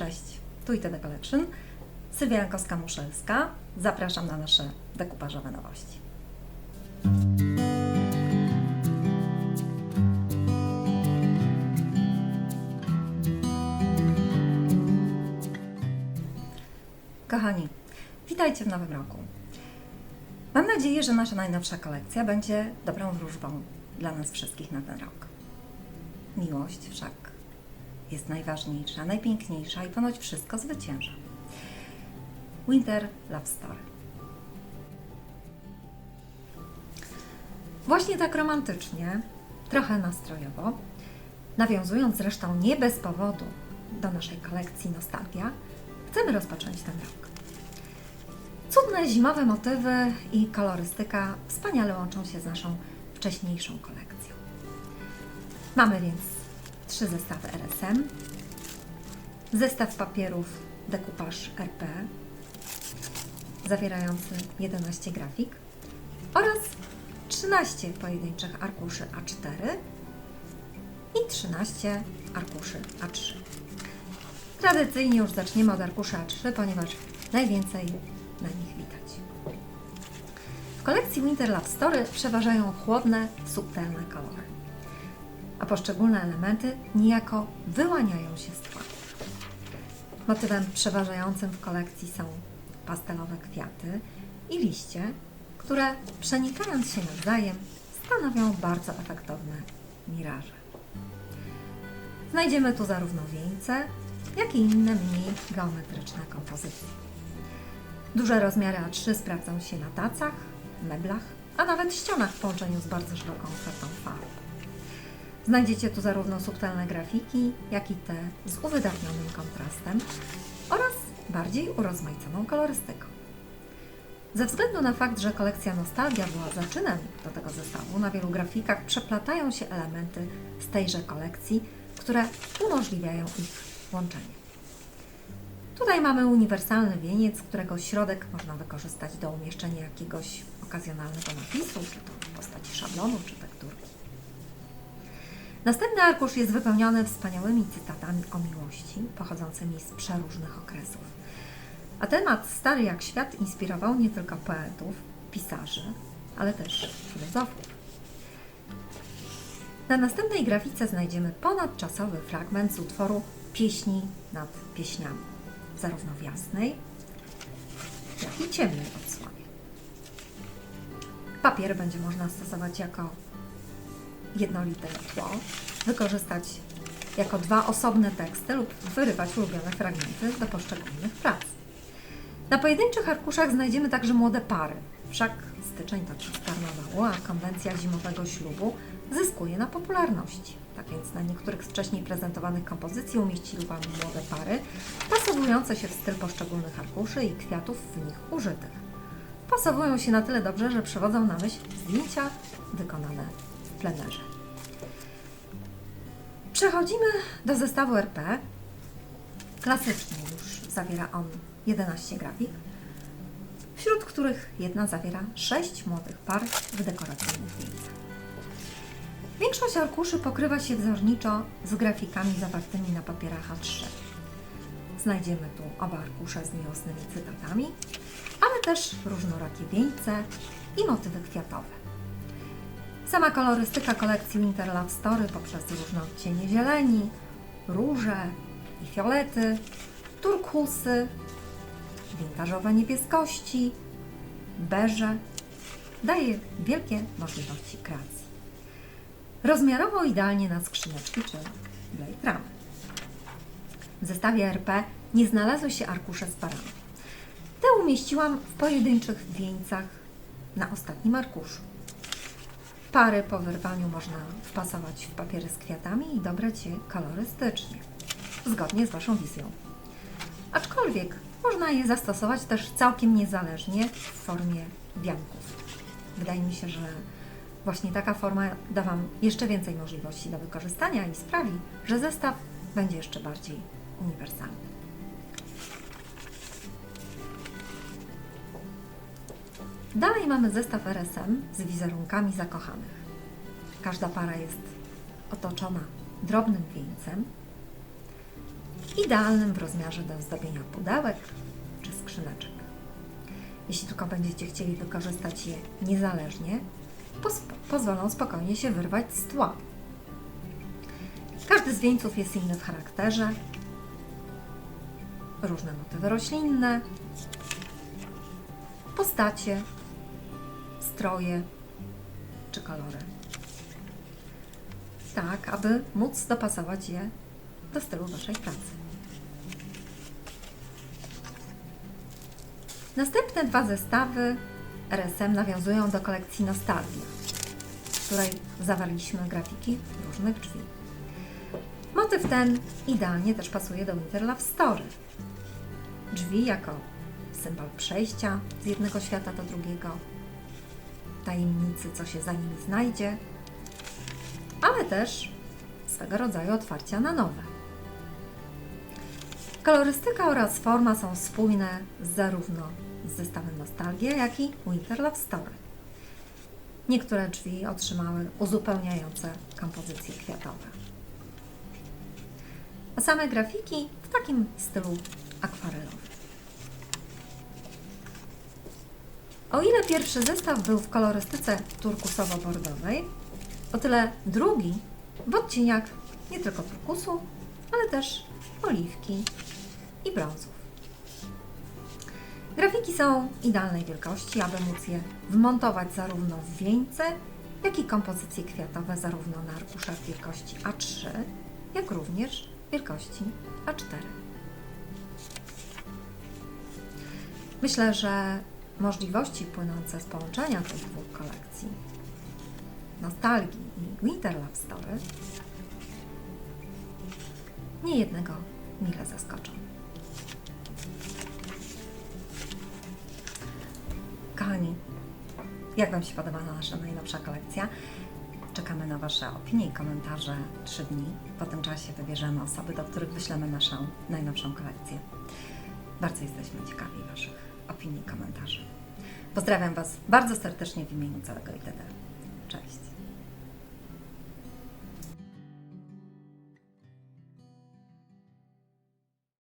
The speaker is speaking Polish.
Cześć, tu i The Collection. Sylwia Jankowska-Muszelska. Zapraszam na nasze dekupażowe nowości. Kochani, witajcie w nowym roku. Mam nadzieję, że nasza najnowsza kolekcja będzie dobrą wróżbą dla nas wszystkich na ten rok. Miłość wszak jest najważniejsza, najpiękniejsza i ponoć wszystko zwycięża. Winter Love Story. Właśnie tak romantycznie, trochę nastrojowo, nawiązując zresztą nie bez powodu do naszej kolekcji Nostalgia, chcemy rozpocząć ten rok. Cudne zimowe motywy i kolorystyka wspaniale łączą się z naszą wcześniejszą kolekcją. Mamy więc trzy zestawy RSM, zestaw papierów dekupaż RP zawierający 11 grafik oraz 13 pojedynczych arkuszy A4 i 13 arkuszy A3. Tradycyjnie już zaczniemy od arkuszy A3, ponieważ najwięcej na nich widać. W kolekcji Winter Love Story przeważają chłodne, subtelne kolory, a poszczególne elementy niejako wyłaniają się z tła. Motywem przeważającym w kolekcji są pastelowe kwiaty i liście, które przenikając się nawzajem stanowią bardzo efektowne miraże. Znajdziemy tu zarówno wieńce, jak i inne mniej geometryczne kompozycje. Duże rozmiary A3 sprawdzą się na tacach, meblach, a nawet ścianach w połączeniu z bardzo szeroką ofertą farb. Znajdziecie tu zarówno subtelne grafiki, jak i te z uwydatnionym kontrastem oraz bardziej urozmaiconą kolorystyką. Ze względu na fakt, że kolekcja Nostalgia była zaczynem do tego zestawu, na wielu grafikach przeplatają się elementy z tejże kolekcji, które umożliwiają ich łączenie. Tutaj mamy uniwersalny wieniec, którego środek można wykorzystać do umieszczenia jakiegoś okazjonalnego napisu, czy to w postaci szablonu, czy tekturki. Następny arkusz jest wypełniony wspaniałymi cytatami o miłości, pochodzącymi z przeróżnych okresów. A temat stary jak świat inspirował nie tylko poetów, pisarzy, ale też filozofów. Na następnej grafice znajdziemy ponadczasowy fragment z utworu Pieśni nad pieśniami, zarówno w jasnej, jak i ciemnej odsłonie. Papier będzie można stosować jako jednolite tło, wykorzystać jako dwa osobne teksty lub wyrywać ulubione fragmenty do poszczególnych prac. Na pojedynczych arkuszach znajdziemy także młode pary, wszak styczeń to czas karnawału, a konwencja zimowego ślubu zyskuje na popularności. Tak więc na niektórych z wcześniej prezentowanych kompozycji umieścili Wam młode pary, pasowujące się w styl poszczególnych arkuszy i kwiatów w nich użytych. Pasowują się na tyle dobrze, że przywodzą na myśl zdjęcia wykonane plenerze. Przechodzimy do zestawu RP. Klasycznie już zawiera on 11 grafik, wśród których jedna zawiera 6 młodych par w dekoracyjnych wieńcach. Większość arkuszy pokrywa się wzorniczo z grafikami zawartymi na papierach A3. Znajdziemy tu oba arkusze z miłosnymi cytatami, ale też różnorakie wieńce i motywy kwiatowe. Sama kolorystyka kolekcji Winter Love Story poprzez różne odcienie zieleni, róże i fiolety, turkusy, wintażowe niebieskości, beże daje wielkie możliwości kreacji. Rozmiarowo idealnie na skrzyneczki czy blade ramy. W zestawie RP nie znalazły się arkusze z parami. Te umieściłam w pojedynczych wieńcach na ostatnim arkuszu. Pary po wyrwaniu można wpasować w papiery z kwiatami i dobrać je kolorystycznie, zgodnie z Waszą wizją. Aczkolwiek można je zastosować też całkiem niezależnie w formie wianków. Wydaje mi się, że właśnie taka forma da Wam jeszcze więcej możliwości do wykorzystania i sprawi, że zestaw będzie jeszcze bardziej uniwersalny. Dalej mamy zestaw RSM z wizerunkami zakochanych. Każda para jest otoczona drobnym wieńcem. idealnym w rozmiarze do zdobienia pudełek czy skrzyneczek. Jeśli tylko będziecie chcieli wykorzystać je niezależnie, pos- pozwolą spokojnie się wyrwać z tła. Każdy z wieńców jest inny w charakterze, różne motywy roślinne, postacie, stroje czy kolory. Tak, aby móc dopasować je do stylu Waszej pracy. Następne dwa zestawy RSM nawiązują do kolekcji Nostalgia, w której zawarliśmy grafiki różnych drzwi. Motyw ten idealnie też pasuje do Winter Love Story. Drzwi jako symbol przejścia z jednego świata do drugiego, tajemnicy, co się za nimi znajdzie, ale też swego rodzaju otwarcia na nowe. Kolorystyka oraz forma są spójne zarówno z zestawem Nostalgia, jak i Winter Love Story. Niektóre drzwi otrzymały uzupełniające kompozycje kwiatowe. A same grafiki w takim stylu akwarelowym. O ile pierwszy zestaw był w kolorystyce turkusowo-bordowej, o tyle drugi w odcieniach nie tylko turkusu, ale też oliwki i brązów. Grafiki są idealnej wielkości, aby móc je wmontować zarówno w wieńce, jak i kompozycje kwiatowe zarówno na arkuszach wielkości A3, jak również wielkości A4. Myślę, że możliwości płynące z połączenia tych dwóch kolekcji, nostalgii i Winter Love Story, nie jednego mile zaskoczą. Kochani, jak Wam się podoba nasza najnowsza kolekcja? Czekamy na Wasze opinie i komentarze 3 dni. Po tym czasie wybierzemy osoby, do których wyślemy naszą najnowszą kolekcję. Bardzo jesteśmy ciekawi Waszych opinii komentarzy. Pozdrawiam Was bardzo serdecznie w imieniu całego ITD. Cześć!